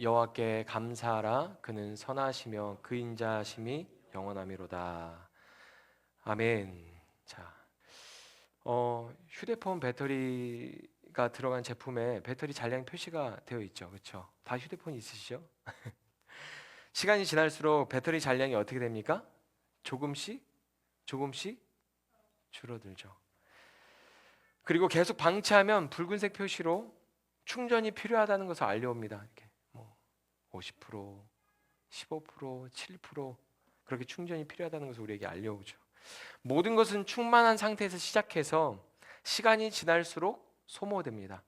여호와께 감사하라 그는 선하시며 그 인자심이 영원함이로다. 아멘. 자, 어, 휴대폰 배터리가 들어간 제품에 배터리 잔량 표시가 되어 있죠, 그렇죠? 다 휴대폰 있으시죠? 시간이 지날수록 배터리 잔량이 어떻게 됩니까? 조금씩 조금씩 줄어들죠. 그리고 계속 방치하면 붉은색 표시로 충전이 필요하다는 것을 알려옵니다. 이렇게 뭐 50%, 15%, 7% 그렇게 충전이 필요하다는 것을 우리에게 알려오죠. 모든 것은 충만한 상태에서 시작해서 시간이 지날수록 소모됩니다.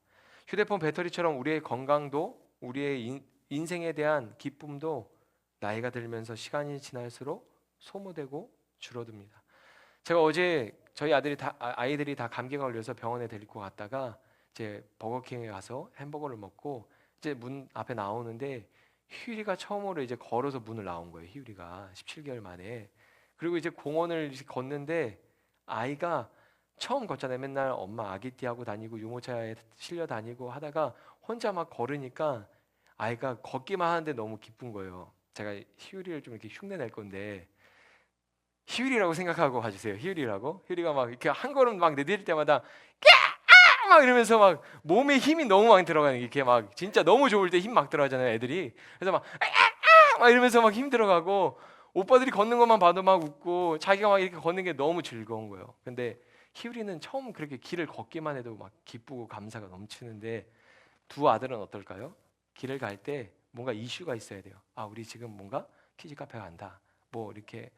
휴대폰 배터리처럼 우리의 건강도 우리의 인, 인생에 대한 기쁨도 나이가 들면서 시간이 지날수록 소모되고 줄어듭니다. 제가 어제 저희 아들이 다 아- 아이들이 다 감기가 걸려서 병원에 데리고 갔다가 이제 버거킹에 가서 햄버거를 먹고 이제 문 앞에 나오는데 희율이가 처음으로 이제 걸어서 문을 나온 거예요. 희율이가 17개월 만에. 그리고 이제 공원을 걷는데 아이가 처음 걷잖아요. 맨날 엄마 아기띠 하고 다니고 유모차에 실려 다니고 하다가 혼자 막 걸으니까 아이가 걷기만 하는데 너무 기쁜 거예요. 제가 희율이를 좀 이렇게 흉내 낼 건데 희율이라고 생각하고 가주세요. 희율이라고. 희율이가 막 이렇게 한 걸음 막 내디딜 때마다 까! 막 이러면서 막 몸에 힘이 너무 많이 들어가는 게 이렇게 막 진짜 너무 좋을 때 힘 막 들어가잖아요, 애들이. 그래서 막 아! 막 이러면서 막 힘 들어가고 오빠들이 걷는 것만 봐도 막 웃고 자기가 막 이렇게 걷는 게 너무 즐거운 거예요. 근데 희율이는 처음 그렇게 길을 걷기만 해도 막 기쁘고 감사가 넘치는데 두 아들은 어떨까요? 길을 갈 때 뭔가 이슈가 있어야 돼요. 아, 우리 지금 뭔가 키즈 카페 간다. 뭐 이렇게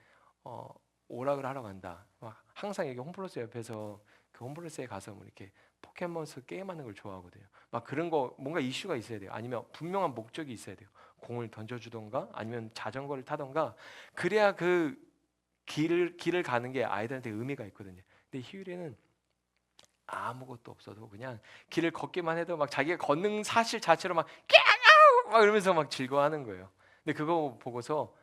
어, 오락을 하러 간다. 막 항상 여기 홈플러스 옆에서 그 홈플러스에 가서 뭐 이렇게 포켓몬스 게임하는 걸 좋아하거든요. 막 그런 거 뭔가 이슈가 있어야 돼요. 아니면 분명한 목적이 있어야 돼요. 공을 던져주던가 아니면 자전거를 타던가 그래야 그 길을 길을 가는 게 아이들한테 의미가 있거든요. 근데 희율이는 아무것도 없어도 그냥 길을 걷기만 해도 막 자기가 걷는 사실 자체로 막 깨악 막 이러면서 막 즐거워하는 거예요. 근데 그거 보고서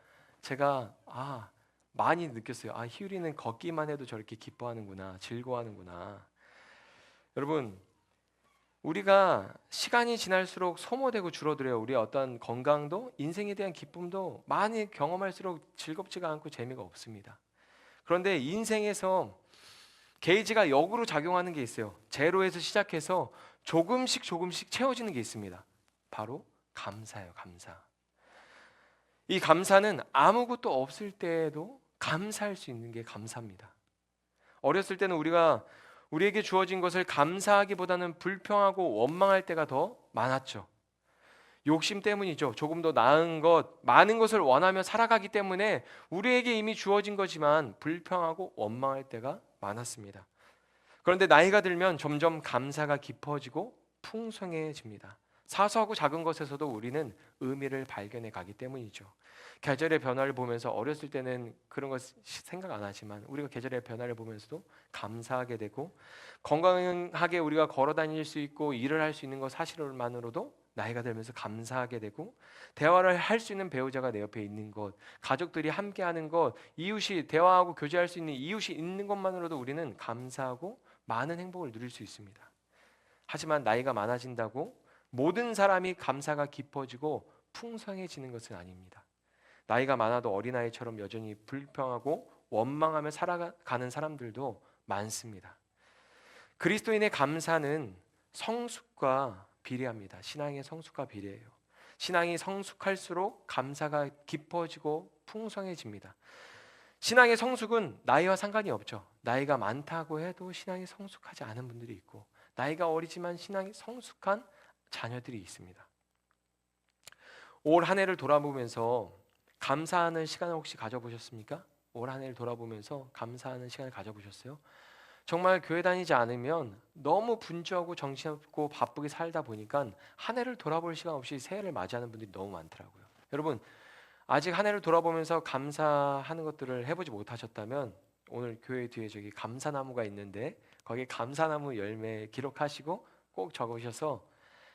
제가 아 많이 느꼈어요. 아 희율이는 걷기만 해도 저렇게 기뻐하는구나, 즐거워하는구나. 여러분, 우리가 시간이 지날수록 소모되고 줄어들어요. 우리의 어떤 건강도 인생에 대한 기쁨도 많이 경험할수록 즐겁지가 않고 재미가 없습니다. 그런데 인생에서 게이지가 역으로 작용하는 게 있어요. 제로에서 시작해서 조금씩 조금씩 채워지는 게 있습니다. 바로 감사예요, 감사. 이 감사는 아무것도 없을 때에도 감사할 수 있는 게 감사입니다. 어렸을 때는 우리가 우리에게 주어진 것을 감사하기보다는 불평하고 원망할 때가 더 많았죠. 욕심 때문이죠. 조금 더 나은 것, 많은 것을 원하며 살아가기 때문에 우리에게 이미 주어진 거지만 불평하고 원망할 때가 많았습니다. 그런데 나이가 들면 점점 감사가 깊어지고 풍성해집니다. 사소하고 작은 것에서도 우리는 의미를 발견해 가기 때문이죠. 계절의 변화를 보면서 어렸을 때는 그런 것 생각 안 하지만 우리가 계절의 변화를 보면서도 감사하게 되고 건강하게 우리가 걸어 다닐 수 있고 일을 할 수 있는 것 사실만으로도 나이가 들면서 감사하게 되고 대화를 할 수 있는 배우자가 내 옆에 있는 것, 가족들이 함께 하는 것, 이웃이 대화하고 교제할 수 있는 이웃이 있는 것만으로도 우리는 감사하고 많은 행복을 누릴 수 있습니다. 하지만 나이가 많아진다고 모든 사람이 감사가 깊어지고 풍성해지는 것은 아닙니다. 나이가 많아도 어린아이처럼 여전히 불평하고 원망하며 살아가는 사람들도 많습니다. 그리스도인의 감사는 성숙과 비례합니다. 신앙의 성숙과 비례해요. 신앙이 성숙할수록 감사가 깊어지고 풍성해집니다. 신앙의 성숙은 나이와 상관이 없죠. 나이가 많다고 해도 신앙이 성숙하지 않은 분들이 있고 나이가 어리지만 신앙이 성숙한 자녀들이 있습니다. 올 한 해를 돌아보면서 감사하는 시간을 혹시 가져보셨습니까? 올 한 해를 돌아보면서 감사하는 시간을 가져보셨어요? 정말 교회 다니지 않으면 너무 분주하고 정신없고 바쁘게 살다 보니까 한 해를 돌아볼 시간 없이 새해를 맞이하는 분들이 너무 많더라고요. 여러분 아직 한 해를 돌아보면서 감사하는 것들을 해보지 못하셨다면 오늘 교회 뒤에 저기 감사나무가 있는데 거기에 감사나무 열매 기록하시고 꼭 적으셔서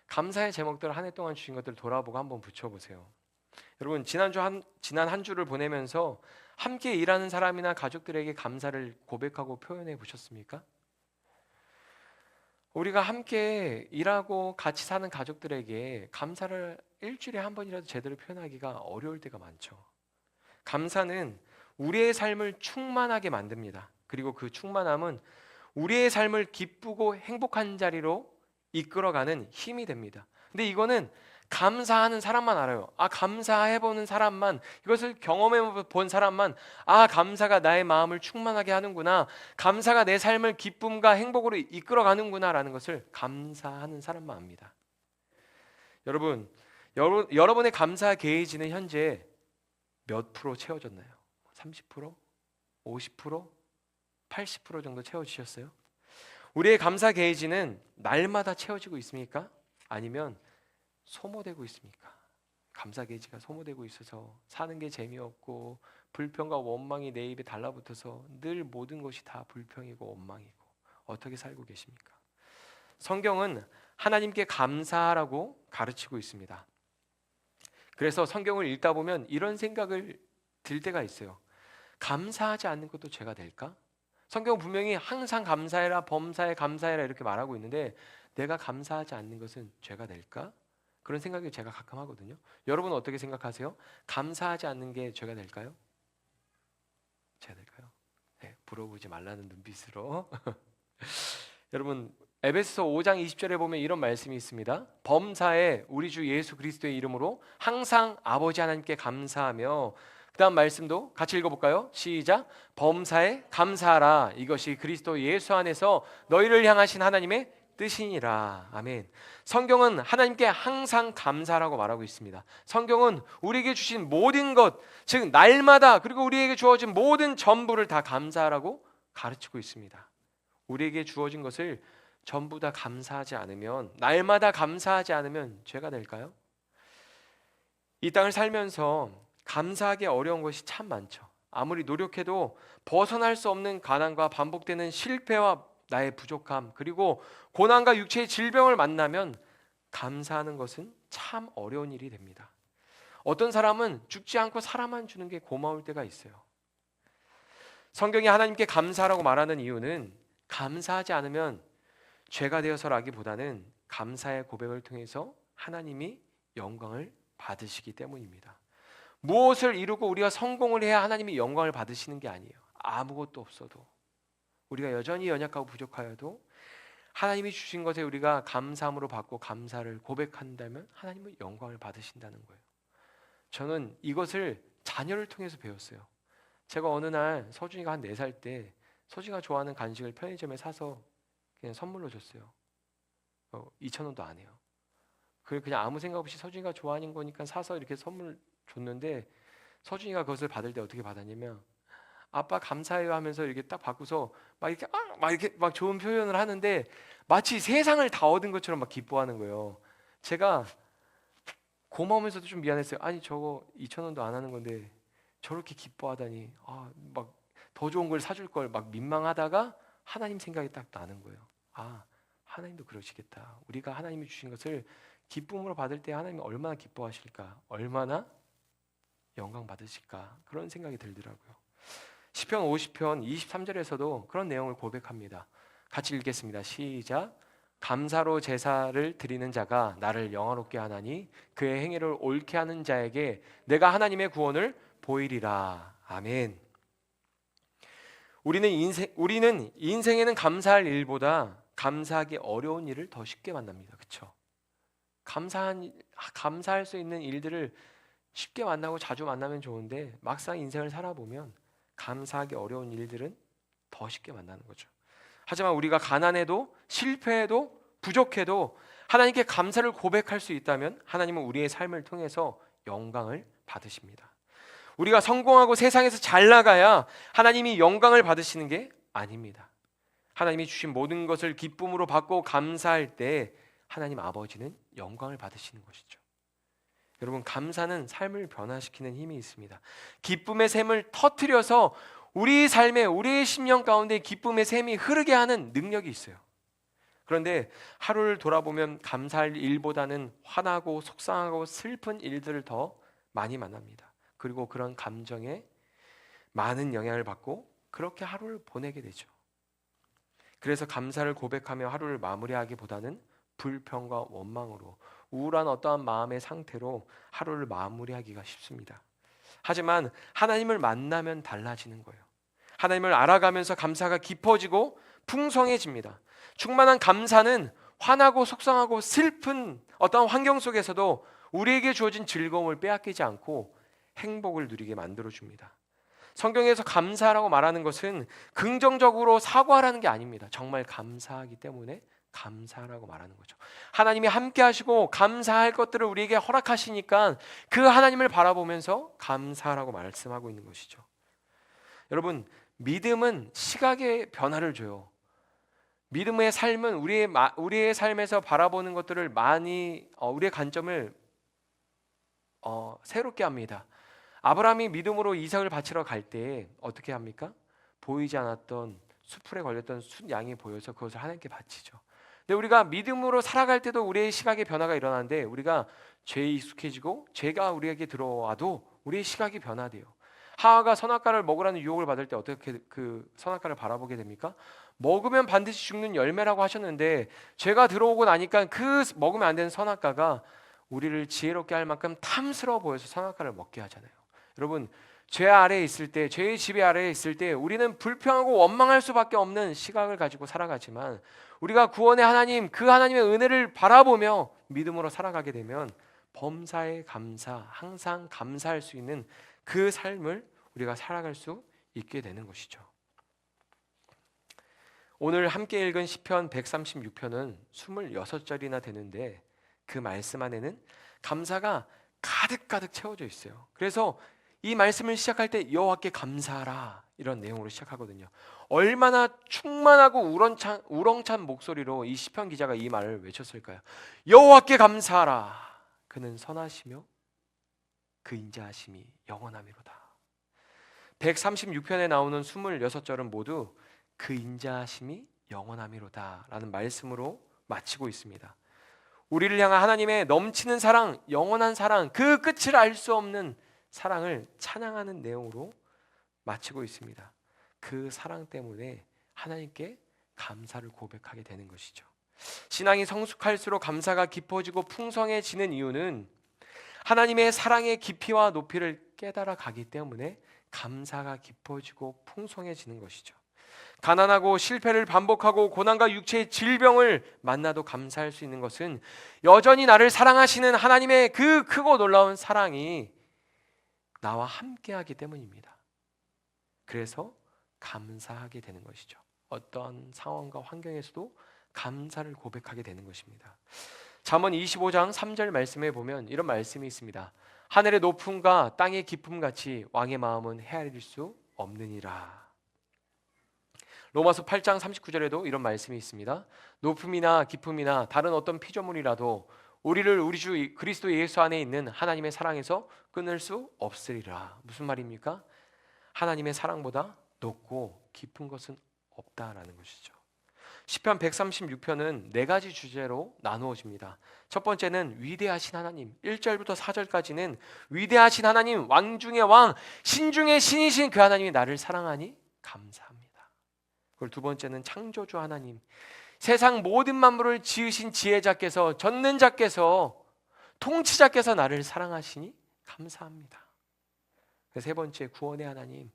감사의 제목들을 한해 동안 주신 것들을 돌아보고 한번 붙여보세요. 여러분 지난주 한 지난 한 주를 보내면서 함께 일하는 사람이나 가족들에게 감사를 고백하고 표현해 보셨습니까? 우리가 함께 일하고 같이 사는 가족들에게 감사를 일주일에 한 번이라도 제대로 표현하기가 어려울 때가 많죠. 감사는 우리의 삶을 충만하게 만듭니다. 그리고 그 충만함은 우리의 삶을 기쁘고 행복한 자리로 이끌어가는 힘이 됩니다. 근데 이거는 감사하는 사람만 알아요. 아, 감사해 보는 사람만 이것을 경험해 본 사람만 아, 감사가 나의 마음을 충만하게 하는구나. 감사가 내 삶을 기쁨과 행복으로 이끌어 가는구나라는 것을 감사하는 사람만 압니다. 여러분, 여러, 여러분의 감사 게이지는 현재 몇 프로 채워졌나요? 30%? 50%? 80% 정도 채워지셨어요? 우리의 감사 게이지는 날마다 채워지고 있습니까? 아니면 소모되고 있습니까? 감사 게이지가 소모되고 있어서 사는 게 재미없고 불평과 원망이 내 입에 달라붙어서 늘 모든 것이 다 불평이고 원망이고 어떻게 살고 계십니까? 성경은 하나님께 감사하라고 가르치고 있습니다. 그래서 성경을 읽다 보면 이런 생각을 들 때가 있어요. 감사하지 않는 것도 죄가 될까? 성경은 분명히 항상 감사해라, 범사에 감사해라 이렇게 말하고 있는데 내가 감사하지 않는 것은 죄가 될까? 그런 생각이 제가 가끔 하거든요. 여러분은 어떻게 생각하세요? 감사하지 않는 게 죄가 될까요? 죄가 될까요? 네, 물어보지 말라는 눈빛으로. 여러분 에베소서 5장 20절에 보면 이런 말씀이 있습니다. 범사에 우리 주 예수 그리스도의 이름으로 항상 아버지 하나님께 감사하며 그 다음 말씀도 같이 읽어볼까요? 시작. 범사에 감사하라. 이것이 그리스도 예수 안에서 너희를 향하신 하나님의 뜻이니라. 아멘. 성경은 하나님께 항상 감사라고 말하고 있습니다. 성경은 우리에게 주신 모든 것, 즉 날마다 그리고 우리에게 주어진 모든 전부를 다 감사하라고 가르치고 있습니다. 우리에게 주어진 것을 전부 다 감사하지 않으면 날마다 감사하지 않으면 죄가 될까요? 이 땅을 살면서 감사하기 어려운 것이 참 많죠. 아무리 노력해도 벗어날 수 없는 가난과 반복되는 실패와 나의 부족함 그리고 고난과 육체의 질병을 만나면 감사하는 것은 참 어려운 일이 됩니다. 어떤 사람은 죽지 않고 살아만 주는 게 고마울 때가 있어요. 성경이 하나님께 감사라고 말하는 이유는 감사하지 않으면 죄가 되어서라기보다는 감사의 고백을 통해서 하나님이 영광을 받으시기 때문입니다. 무엇을 이루고 우리가 성공을 해야 하나님이 영광을 받으시는 게 아니에요. 아무것도 없어도 우리가 여전히 연약하고 부족하여도 하나님이 주신 것에 우리가 감사함으로 받고 감사를 고백한다면 하나님은 영광을 받으신다는 거예요. 저는 이것을 자녀를 통해서 배웠어요. 제가 어느 날 서준이가 한네살때 서준이가 좋아하는 간식을 편의점에 사서 그냥 선물로 줬어요. 어, 2천 원도 안 해요. 그 그냥 아무 생각 없이 서준이가 좋아하는 거니까 사서 이렇게 선물 줬는데 서준이가 그것을 받을 때 어떻게 받았냐면 아빠 감사해요 하면서 이렇게 딱 받고서 막 이렇게 아, 막 이렇게 막 좋은 표현을 하는데 마치 세상을 다 얻은 것처럼 막 기뻐하는 거예요. 제가 고마우면서도 좀 미안했어요. 아니 저거 2천 원도 안 하는 건데 저렇게 기뻐하다니 아 막 더 좋은 걸 사줄 걸 막 민망하다가 하나님 생각이 딱 나는 거예요. 아 하나님도 그러시겠다. 우리가 하나님이 주신 것을 기쁨으로 받을 때 하나님이 얼마나 기뻐하실까, 얼마나 영광 받으실까 그런 생각이 들더라고요. 시편 50편 23절에서도 그런 내용을 고백합니다. 같이 읽겠습니다. 시작. 감사로 제사를 드리는 자가 나를 영화롭게 하나니 그의 행위를 옳게 하는 자에게 내가 하나님의 구원을 보이리라. 아멘. 우리는 인생 우리는 인생에는 감사할 일보다 감사하기 어려운 일을 더 쉽게 만납니다. 그렇죠? 감사한 감사할 수 있는 일들을 쉽게 만나고 자주 만나면 좋은데 막상 인생을 살아보면 감사하기 어려운 일들은 더 쉽게 만나는 거죠. 하지만 우리가 가난해도 실패해도 부족해도 하나님께 감사를 고백할 수 있다면 하나님은 우리의 삶을 통해서 영광을 받으십니다. 우리가 성공하고 세상에서 잘 나가야 하나님이 영광을 받으시는 게 아닙니다. 하나님이 주신 모든 것을 기쁨으로 받고 감사할 때 하나님 아버지는 영광을 받으시는 것이죠. 여러분 감사는 삶을 변화시키는 힘이 있습니다. 기쁨의 샘을 터트려서 우리 삶에 우리의 심령 가운데 기쁨의 샘이 흐르게 하는 능력이 있어요. 그런데 하루를 돌아보면 감사할 일보다는 화나고 속상하고 슬픈 일들을 더 많이 만납니다. 그리고 그런 감정에 많은 영향을 받고 그렇게 하루를 보내게 되죠. 그래서 감사를 고백하며 하루를 마무리하기보다는 불평과 원망으로 우울한 어떠한 마음의 상태로 하루를 마무리하기가 쉽습니다. 하지만 하나님을 만나면 달라지는 거예요. 하나님을 알아가면서 감사가 깊어지고 풍성해집니다. 충만한 감사는 화나고 속상하고 슬픈 어떤 환경 속에서도 우리에게 주어진 즐거움을 빼앗기지 않고 행복을 누리게 만들어 줍니다. 성경에서 감사라고 말하는 것은 긍정적으로 사과하라는 게 아닙니다. 정말 감사하기 때문에 감사라고 말하는 거죠. 하나님이 함께 하시고 감사할 것들을 우리에게 허락하시니까 그 하나님을 바라보면서 감사라고 말씀하고 있는 것이죠. 여러분, 믿음은 시각의 변화를 줘요. 믿음의 삶은 우리의 마- 우리의 삶에서 바라보는 것들을 많이 어, 우리의 관점을 어, 새롭게 합니다. 아브라함이 믿음으로 이삭을 바치러 갈 때 어떻게 합니까? 보이지 않았던 수풀에 걸렸던 숫 양이 보여서 그것을 하나님께 바치죠. 근데 우리가 믿음으로 살아갈 때도 우리의 시각의 변화가 일어나는데 우리가 죄에 익숙해지고 죄가 우리에게 들어와도 우리의 시각이 변화돼요. 하하가 선악과를 먹으라는 유혹을 받을 때 어떻게 그 선악과를 바라보게 됩니까? 먹으면 반드시 죽는 열매라고 하셨는데 죄가 들어오고 나니까 그 먹으면 안 되는 선악과가 우리를 지혜롭게 할 만큼 탐스러워 보여서 선악과를 먹게 하잖아요. 여러분 죄 아래에 있을 때 죄의 지배 아래에 있을 때 우리는 불평하고 원망할 수밖에 없는 시각을 가지고 살아가지만 우리가 구원의 하나님 그 하나님의 은혜를 바라보며 믿음으로 살아가게 되면 범사에 감사 항상 감사할 수 있는 그 삶을 우리가 살아갈 수 있게 되는 것이죠. 오늘 함께 읽은 시편 136편은 26절이나 되는데 그 말씀 안에는 감사가 가득가득 채워져 있어요. 그래서 이 말씀을 시작할 때 여호와께 감사하라 이런 내용으로 시작하거든요. 얼마나 충만하고 우렁찬, 우렁찬 목소리로 이 시편 기자가 이 말을 외쳤을까요? 여호와께 감사하라. 그는 선하시며 그 인자하심이 영원함이로다. 136편에 나오는 26절은 모두 그 인자하심이 영원함이로다라는 말씀으로 마치고 있습니다. 우리를 향한 하나님의 넘치는 사랑, 영원한 사랑, 그 끝을 알 수 없는 사랑을 찬양하는 내용으로 마치고 있습니다. 그 사랑 때문에 하나님께 감사를 고백하게 되는 것이죠. 신앙이 성숙할수록 감사가 깊어지고 풍성해지는 이유는 하나님의 사랑의 깊이와 높이를 깨달아 가기 때문에 감사가 깊어지고 풍성해지는 것이죠. 가난하고 실패를 반복하고 고난과 육체의 질병을 만나도 감사할 수 있는 것은 여전히 나를 사랑하시는 하나님의 그 크고 놀라운 사랑이 나와 함께하기 때문입니다. 그래서 감사하게 되는 것이죠. 어떤 상황과 환경에서도 감사를 고백하게 되는 것입니다. 잠언 25장 3절 말씀에 보면 이런 말씀이 있습니다. 하늘의 높음과 땅의 깊음 같이 왕의 마음은 헤아릴 수 없느니라. 로마서 8장 39절에도 이런 말씀이 있습니다. 높음이나 깊음이나 다른 어떤 피조물이라도 우리를 우리 주 그리스도 예수 안에 있는 하나님의 사랑에서 끊을 수 없으리라. 무슨 말입니까? 하나님의 사랑보다 높고 깊은 것은 없다라는 것이죠. 시편 136편은 네 가지 주제로 나누어집니다. 첫 번째는 위대하신 하나님. 1절부터 4절까지는 위대하신 하나님, 왕 중의 왕, 신 중의 신이신 그 하나님이 나를 사랑하니 감사합니다. 그리고 두 번째는 창조주 하나님. 세상 모든 만물을 지으신 지혜자께서 전능자께서 통치자께서 나를 사랑하시니 감사합니다. 세 번째 구원의 하나님.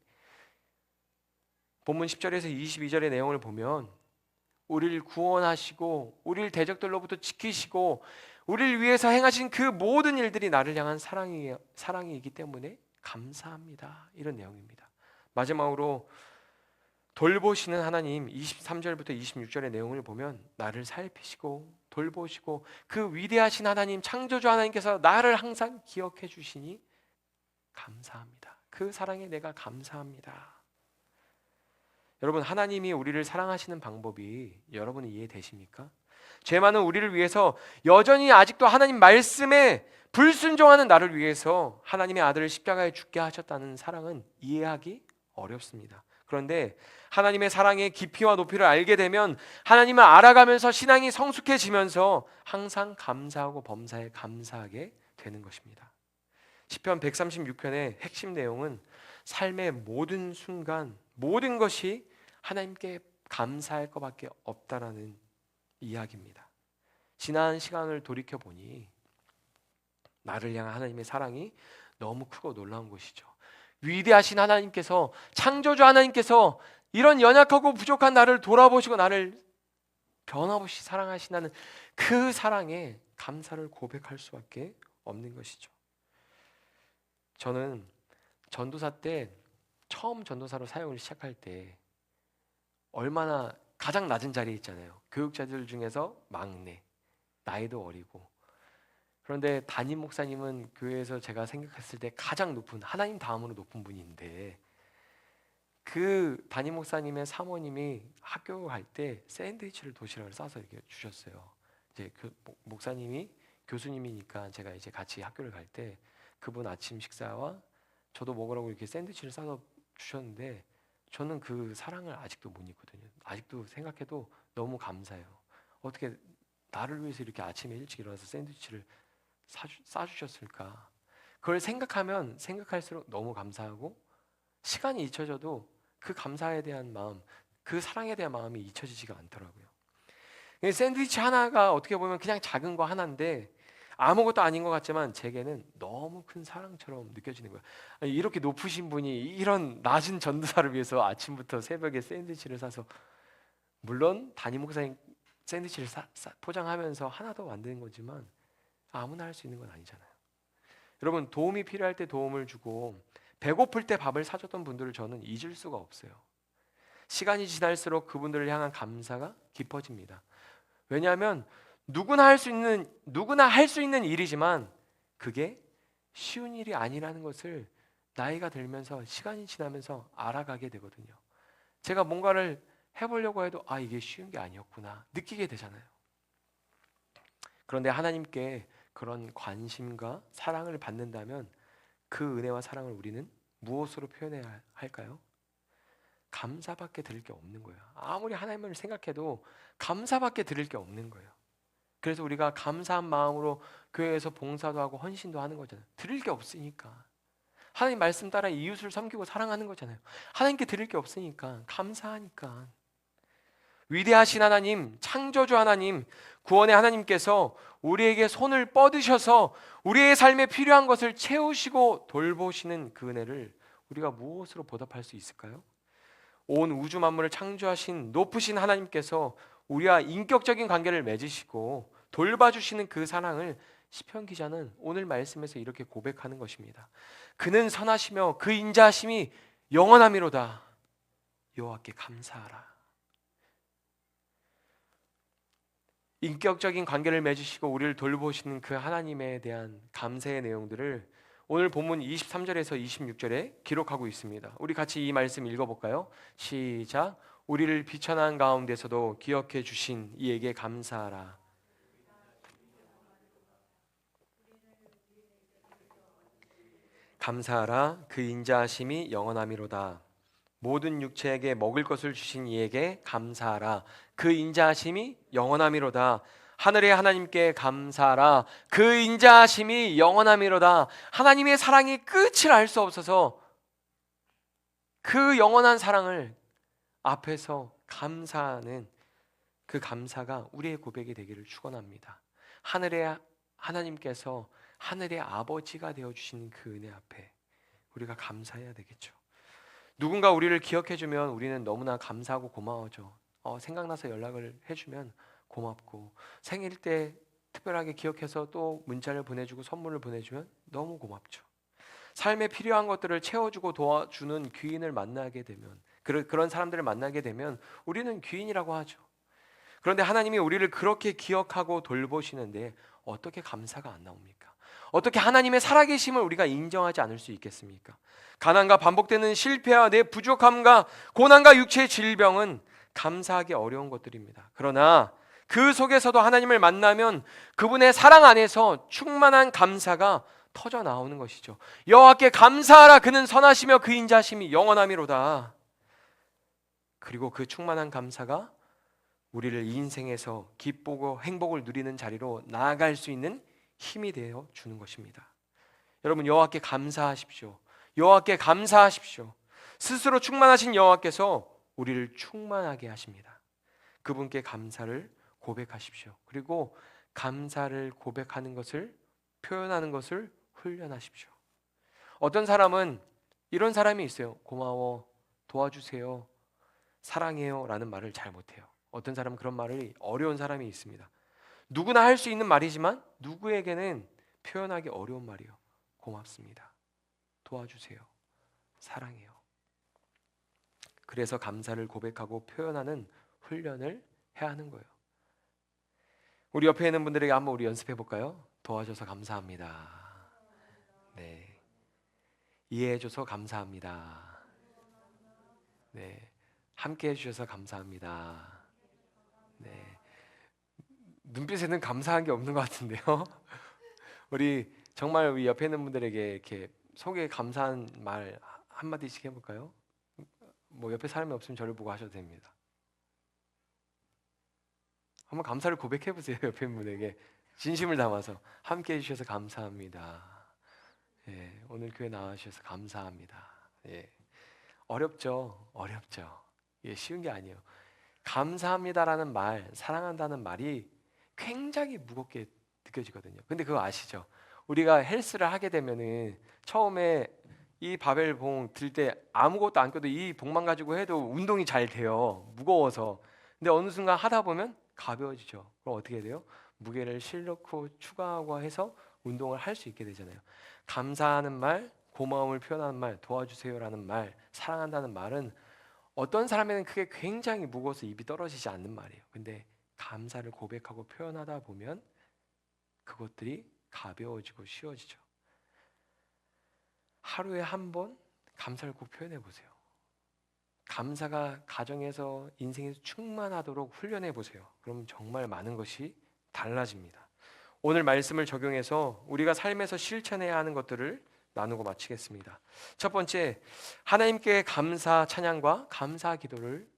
본문 10절에서 22절의 내용을 보면 우리를 구원하시고 우리를 대적들로부터 지키시고 우리를 위해서 행하신 그 모든 일들이 나를 향한 사랑이 사랑이기 때문에 감사합니다. 이런 내용입니다. 마지막으로 돌보시는 하나님 23절부터 26절의 내용을 보면 나를 살피시고 돌보시고 그 위대하신 하나님 창조주 하나님께서 나를 항상 기억해 주시니 감사합니다. 그 사랑에 내가 감사합니다. 여러분 하나님이 우리를 사랑하시는 방법이 여러분이 이해되십니까? 죄 많은 우리를 위해서 여전히 아직도 하나님 말씀에 불순종하는 나를 위해서 하나님의 아들을 십자가에 죽게 하셨다는 사랑은 이해하기 어렵습니다. 그런데 하나님의 사랑의 깊이와 높이를 알게 되면 하나님을 알아가면서 신앙이 성숙해지면서 항상 감사하고 범사에 감사하게 되는 것입니다. 시편 136편의 핵심 내용은 삶의 모든 순간 모든 것이 하나님께 감사할 것밖에 없다라는 이야기입니다. 지난 시간을 돌이켜 보니 나를 향한 하나님의 사랑이 너무 크고 놀라운 것이죠. 위대하신 하나님께서 창조주 하나님께서 이런 연약하고 부족한 나를 돌아보시고 나를 변함없이 사랑하신다는 그 사랑에 감사를 고백할 수밖에 없는 것이죠. 저는 전도사 때 처음 전도사로 사역을 시작할 때 얼마나 가장 낮은 자리에 있잖아요. 교육자들 중에서 막내, 나이도 어리고. 그런데 담임 목사님은 교회에서 제가 생각했을 때 가장 높은 하나님 다음으로 높은 분인데 그 담임 목사님의 사모님이 학교 갈 때 샌드위치를 도시락을 싸서 이렇게 주셨어요. 이제 그 목- 목사님이 교수님이니까 제가 이제 같이 학교를 갈 때 그분 아침 식사와 저도 먹으라고 이렇게 샌드위치를 싸서 주셨는데 저는 그 사랑을 아직도 못 잊거든요. 아직도 생각해도 너무 감사해요. 어떻게 나를 위해서 이렇게 아침에 일찍 일어나서 샌드위치를 싸주셨을까? 그걸 생각하면 생각할수록 너무 감사하고 시간이 잊혀져도 그 감사에 대한 마음, 그 사랑에 대한 마음이 잊혀지지가 않더라고요. 이 샌드위치 하나가 어떻게 보면 그냥 작은 거 하나인데 아무것도 아닌 것 같지만 제게는 너무 큰 사랑처럼 느껴지는 거예요. 이렇게 높으신 분이 이런 낮은 전도사를 위해서 아침부터 새벽에 샌드위치를 사서 물론 담임 목사님 샌드위치를 사- 사- 포장하면서 하나 더 만드는 거지만 아무나 할 수 있는 건 아니잖아요. 여러분 도움이 필요할 때 도움을 주고 배고플 때 밥을 사줬던 분들을 저는 잊을 수가 없어요. 시간이 지날수록 그분들을 향한 감사가 깊어집니다. 왜냐하면 누구나 할 수 있는 누구나 할 수 있는 일이지만 그게 쉬운 일이 아니라는 것을 나이가 들면서 시간이 지나면서 알아가게 되거든요. 제가 뭔가를 해보려고 해도 아 이게 쉬운 게 아니었구나 느끼게 되잖아요. 그런데 하나님께 그런 관심과 사랑을 받는다면 그 은혜와 사랑을 우리는 무엇으로 표현해야 할까요? 감사밖에 드릴 게 없는 거예요. 아무리 하나님을 생각해도 감사밖에 드릴 게 없는 거예요. 그래서 우리가 감사한 마음으로 교회에서 봉사도 하고 헌신도 하는 거잖아요. 드릴 게 없으니까. 하나님 말씀 따라 이웃을 섬기고 사랑하는 거잖아요. 하나님께 드릴 게 없으니까 감사하니까. 위대하신 하나님, 창조주 하나님, 구원의 하나님께서 우리에게 손을 뻗으셔서 우리의 삶에 필요한 것을 채우시고 돌보시는 그 은혜를 우리가 무엇으로 보답할 수 있을까요? 온 우주 만물을 창조하신 높으신 하나님께서 우리와 인격적인 관계를 맺으시고 돌봐주시는 그 사랑을 시편 기자는 오늘 말씀에서 이렇게 고백하는 것입니다. 그는 선하시며 그 인자하심이 영원함이로다. 여호와께 감사하라. 인격적인 관계를 맺으시고 우리를 돌보시는 그 하나님에 대한 감사의 내용들을 오늘 본문 23절에서 26절에 기록하고 있습니다. 우리 같이 이 말씀 읽어볼까요? 시작. 우리를 비천한 가운데서도 기억해 주신 이에게 감사하라. 감사하라. 그 인자하심이 영원함이로다. 모든 육체에게 먹을 것을 주신 이에게 감사하라. 그 인자하심이 영원함이로다. 하늘의 하나님께 감사하라. 그 인자하심이 영원함이로다. 하나님의 사랑이 끝을 알 수 없어서 그 영원한 사랑을 앞에서 감사하는 그 감사가 우리의 고백이 되기를 축원합니다. 하늘의 하나님께서 하늘의 아버지가 되어 주신 그 은혜 앞에 우리가 감사해야 되겠죠. 누군가 우리를 기억해 주면 우리는 너무나 감사하고 고마워져. 어, 생각나서 연락을 해주면 고맙고 생일 때 특별하게 기억해서 또 문자를 보내주고 선물을 보내주면 너무 고맙죠. 삶에 필요한 것들을 채워주고 도와주는 귀인을 만나게 되면 그런 사람들을 만나게 되면 우리는 귀인이라고 하죠. 그런데 하나님이 우리를 그렇게 기억하고 돌보시는데 어떻게 감사가 안 나옵니까? 어떻게 하나님의 살아계심을 우리가 인정하지 않을 수 있겠습니까? 가난과 반복되는 실패와 내 부족함과 고난과 육체의 질병은 감사하기 어려운 것들입니다. 그러나 그 속에서도 하나님을 만나면 그분의 사랑 안에서 충만한 감사가 터져 나오는 것이죠. 여호와께 감사하라 그는 선하시며 그 인자심이 영원함이로다. 그리고 그 충만한 감사가 우리를 인생에서 기쁘고 행복을 누리는 자리로 나아갈 수 있는 힘이 되어 주는 것입니다. 여러분 여호와께 감사하십시오. 여호와께 감사하십시오. 스스로 충만하신 여호와께서 우리를 충만하게 하십니다. 그분께 감사를 고백하십시오. 그리고 감사를 고백하는 것을 표현하는 것을 훈련하십시오. 어떤 사람은 이런 사람이 있어요. 고마워, 도와주세요, 사랑해요라는 말을 잘 못해요. 어떤 사람은 그런 말이 어려운 사람이 있습니다. 누구나 할 수 있는 말이지만 누구에게는 표현하기 어려운 말이요. 고맙습니다. 도와주세요. 사랑해요. 그래서 감사를 고백하고 표현하는 훈련을 해야 하는 거예요. 우리 옆에 있는 분들에게 한번 우리 연습해 볼까요? 도와줘서 감사합니다. 네. 이해해 줘서 감사합니다. 네. 함께 해 주셔서 감사합니다. 네. 눈빛에는 감사한 게 없는 것 같은데요. 우리 정말 우리 옆에 있는 분들에게 이렇게 속에 감사한 말 한마디씩 해볼까요? 뭐 옆에 사람이 없으면 저를 보고 하셔도 됩니다. 한번 감사를 고백해 보세요 옆에 분에게 진심을 담아서 함께 해주셔서 감사합니다. 예, 오늘 교회 나와주셔서 감사합니다. 예, 어렵죠, 어렵죠. 예, 쉬운 게 아니에요. 감사합니다라는 말, 사랑한다는 말이 굉장히 무겁게 느껴지거든요. 근데 그거 아시죠? 우리가 헬스를 하게 되면은 처음에 이 바벨 봉 들 때 아무것도 안 껴도 이 봉만 가지고 해도 운동이 잘 돼요. 무거워서. 근데 어느 순간 하다 보면 가벼워지죠. 그럼 어떻게 돼요? 무게를 실넣고 추가하고 해서 운동을 할 수 있게 되잖아요. 감사하는 말, 고마움을 표현하는 말, 도와주세요라는 말, 사랑한다는 말은 어떤 사람에는 그게 굉장히 무거워서 입이 떨어지지 않는 말이에요. 근데 감사를 고백하고 표현하다 보면 그것들이 가벼워지고 쉬워지죠. 하루에 한 번 감사를 꼭 표현해 보세요. 감사가 가정에서 인생에서 충만하도록 훈련해 보세요. 그럼 정말 많은 것이 달라집니다. 오늘 말씀을 적용해서 우리가 삶에서 실천해야 하는 것들을 나누고 마치겠습니다. 첫 번째, 하나님께 감사 찬양과 감사 기도를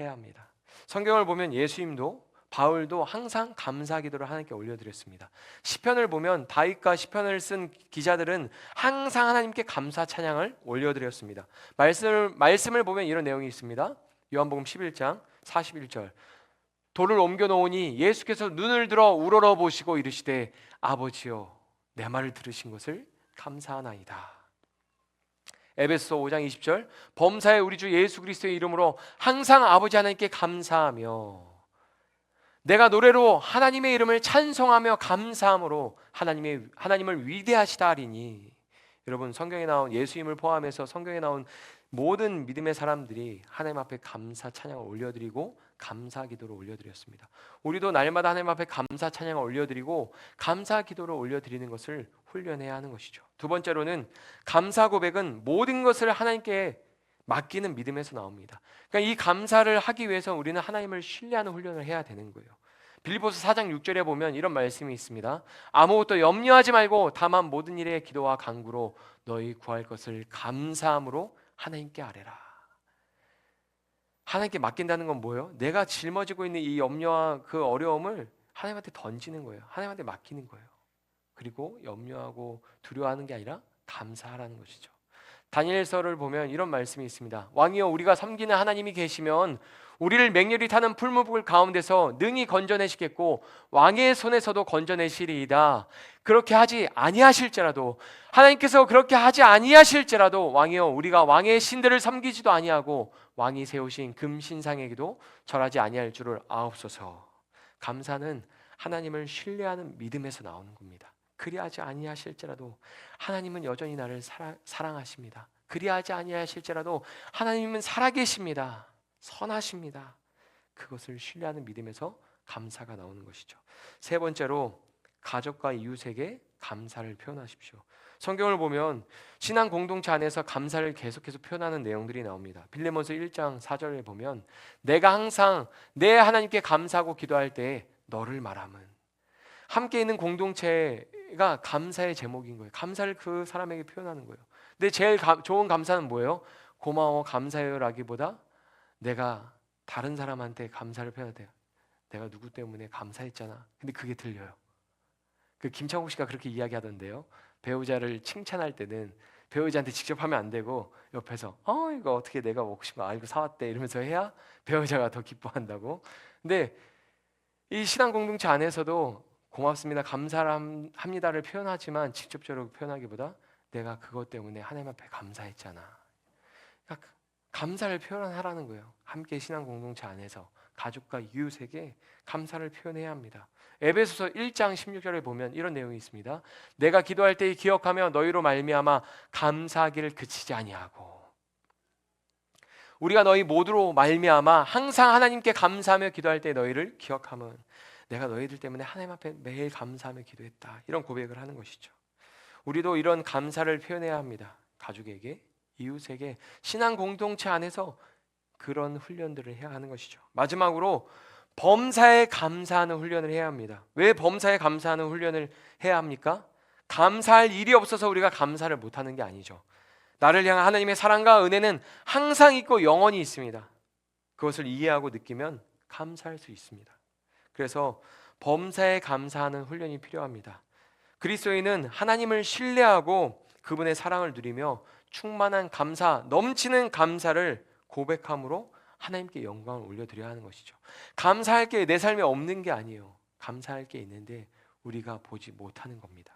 해야 합니다. 성경을 보면 예수님도 바울도 항상 감사 기도를 하나님께 올려드렸습니다. 시편을 보면 다윗과 시편을 쓴 기자들은 항상 하나님께 감사 찬양을 올려드렸습니다. 말씀을 말씀을 보면 이런 내용이 있습니다. 요한복음 11장 41절 돌을 옮겨 놓으니 예수께서 눈을 들어 우러러 보시고 이르시되 아버지여 내 말을 들으신 것을 감사하나이다. 에베소 5장 20절 범사에 우리 주 예수 그리스도의 이름으로 항상 아버지 하나님께 감사하며 내가 노래로 하나님의 이름을 찬송하며 감사함으로 하나님의 하나님을 위대하시다 하리니 여러분 성경에 나온 예수님을 포함해서 성경에 나온 모든 믿음의 사람들이 하나님 앞에 감사 찬양을 올려드리고 감사 기도를 올려드렸습니다. 우리도 날마다 하나님 앞에 감사 찬양을 올려드리고 감사 기도를 올려드리는 것을 훈련해야 하는 것이죠. 두 번째로는 감사 고백은 모든 것을 하나님께 맡기는 믿음에서 나옵니다. 그러니까 이 감사를 하기 위해서 우리는 하나님을 신뢰하는 훈련을 해야 되는 거예요. 빌리포스 4장 6절에 보면 이런 말씀이 있습니다. 아무것도 염려하지 말고 다만 모든 일에 기도와 간구로 너희 구할 것을 감사함으로 하나님께 아뢰라. 하나님께 맡긴다는 건 뭐예요? 내가 짊어지고 있는 이 염려와 그 어려움을 하나님한테 던지는 거예요. 하나님한테 맡기는 거예요. 그리고 염려하고 두려워하는 게 아니라 감사하라는 것이죠. 다니엘서를 보면 이런 말씀이 있습니다. 왕이여 우리가 섬기는 하나님이 계시면 우리를 맹렬히 타는 풀무불 가운데서 능히 건져내시겠고 왕의 손에서도 건져내시리이다. 그렇게 하지 아니하실지라도 하나님께서 그렇게 하지 아니하실지라도 왕이여 우리가 왕의 신들을 섬기지도 아니하고 왕이 세우신 금신상에게도 절하지 아니할 줄을 아옵소서. 감사는 하나님을 신뢰하는 믿음에서 나오는 겁니다. 그리하지 아니하실지라도 하나님은 여전히 나를 사랑, 사랑하십니다. 그리하지 아니하실지라도 하나님은 살아계십니다. 선하십니다. 그것을 신뢰하는 믿음에서 감사가 나오는 것이죠. 세 번째로 가족과 이웃에게 감사를 표현하십시오. 성경을 보면 신앙 공동체 안에서 감사를 계속해서 표현하는 내용들이 나옵니다. 빌레몬서 1장 4절에 보면 내가 항상 내 하나님께 감사하고 기도할 때 너를 말함은 함께 있는 공동체가 감사의 제목인 거예요. 감사를 그 사람에게 표현하는 거예요. 근데 제일 가, 좋은 감사는 뭐예요? 고마워 감사해요라기보다 내가 다른 사람한테 감사를 표현해야 돼요. 내가 누구 때문에 감사했잖아. 근데 그게 들려요. 그 김창국 씨가 그렇게 이야기하던데요. 배우자를 칭찬할 때는 배우자한테 직접 하면 안 되고 옆에서 어 이거 어떻게 내가 먹고 거 알고 사왔대 이러면서 해야 배우자가 더 기뻐한다고. 근데 이 신앙 공동체 안에서도 고맙습니다, 감사합니다를 표현하지만 직접적으로 표현하기보다 내가 그것 때문에 하나님 앞에 감사했잖아. 그러니까 감사를 표현하라는 거예요. 함께 신앙 공동체 안에서 가족과 이웃에게 감사를 표현해야 합니다. 에베소서 1장 16절에 보면 이런 내용이 있습니다. 내가 기도할 때 기억하며 너희로 말미암아 감사하기를 그치지 아니하고 우리가 너희 모두로 말미암아 항상 하나님께 감사하며 기도할 때 너희를 기억하면 내가 너희들 때문에 하나님 앞에 매일 감사하며 기도했다. 이런 고백을 하는 것이죠. 우리도 이런 감사를 표현해야 합니다. 가족에게, 이웃에게, 신앙 공동체 안에서 그런 훈련들을 해야 하는 것이죠. 마지막으로 범사에 감사하는 훈련을 해야 합니다. 왜 범사에 감사하는 훈련을 해야 합니까? 감사할 일이 없어서 우리가 감사를 못 하는 게 아니죠. 나를 향한 하나님의 사랑과 은혜는 항상 있고 영원히 있습니다. 그것을 이해하고 느끼면 감사할 수 있습니다. 그래서 범사에 감사하는 훈련이 필요합니다. 그리스도인은 하나님을 신뢰하고 그분의 사랑을 누리며 충만한 감사, 넘치는 감사를 고백함으로 하나님께 영광을 올려드려야 하는 것이죠. 감사할 게 내 삶에 없는 게 아니에요. 감사할 게 있는데 우리가 보지 못하는 겁니다.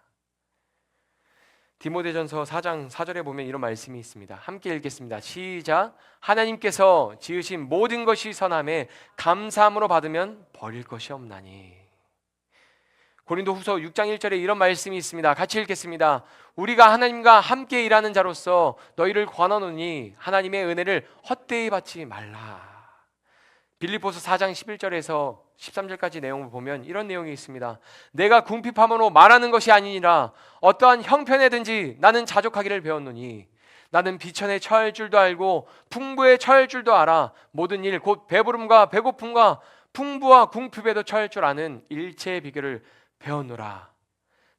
디모데전서 4장 4절에 보면 이런 말씀이 있습니다. 함께 읽겠습니다. 시작. 하나님께서 지으신 모든 것이 선함에 감사함으로 받으면 버릴 것이 없나니. 고린도후서 6장 1절에 이런 말씀이 있습니다. 같이 읽겠습니다. 우리가 하나님과 함께 일하는 자로서 너희를 권하노니 하나님의 은혜를 헛되이 받지 말라. 빌립보서 4장 11절에서 13절까지 내용을 보면 이런 내용이 있습니다. 내가 궁핍함으로 말하는 것이 아니니라 어떠한 형편에든지 나는 자족하기를 배웠노니 나는 비천에 처할 줄도 알고 풍부에 처할 줄도 알아 모든 일 곧 배부름과 배고픔과 풍부와 궁핍에도 처할 줄 아는 일체의 비결을 배웠노라.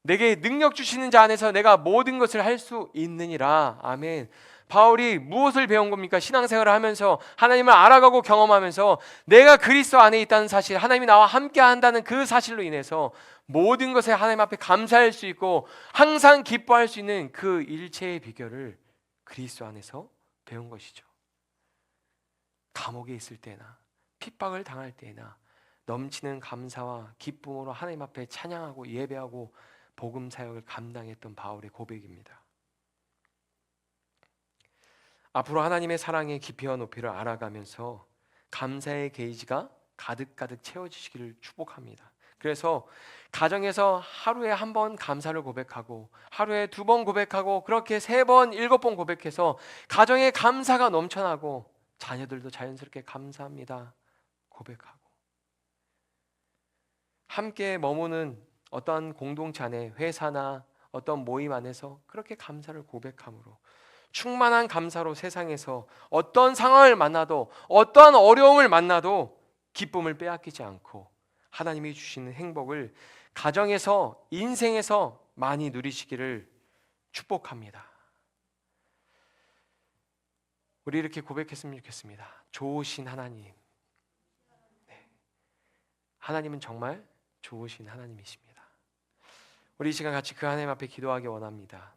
내게 능력 주시는 자 안에서 내가 모든 것을 할 수 있느니라. 아멘. 바울이 무엇을 배운 겁니까? 신앙생활을 하면서 하나님을 알아가고 경험하면서 내가 그리스도 안에 있다는 사실, 하나님이 나와 함께 한다는 그 사실로 인해서 모든 것에 하나님 앞에 감사할 수 있고 항상 기뻐할 수 있는 그 일체의 비결을 그리스도 안에서 배운 것이죠. 감옥에 있을 때나 핍박을 당할 때나 넘치는 감사와 기쁨으로 하나님 앞에 찬양하고 예배하고 복음 사역을 감당했던 바울의 고백입니다. 앞으로 하나님의 사랑의 깊이와 높이를 알아가면서 감사의 게이지가 가득가득 채워지시기를 축복합니다. 그래서 가정에서 하루에 한 번 감사를 고백하고 하루에 두 번 고백하고 그렇게 세 번, 일곱 번 고백해서 가정에 감사가 넘쳐나고 자녀들도 자연스럽게 감사합니다. 고백하고 함께 머무는 어떠한 공동체 안에 회사나 어떤 모임 안에서 그렇게 감사를 고백함으로 충만한 감사로 세상에서 어떤 상황을 만나도 어떠한 어려움을 만나도 기쁨을 빼앗기지 않고 하나님이 주시는 행복을 가정에서 인생에서 많이 누리시기를 축복합니다. 우리 이렇게 고백했으면 좋겠습니다. 좋으신 하나님. 네. 하나님은 정말 좋으신 하나님이십니다. 우리 이 시간 같이 그 하나님 앞에 기도하기 원합니다.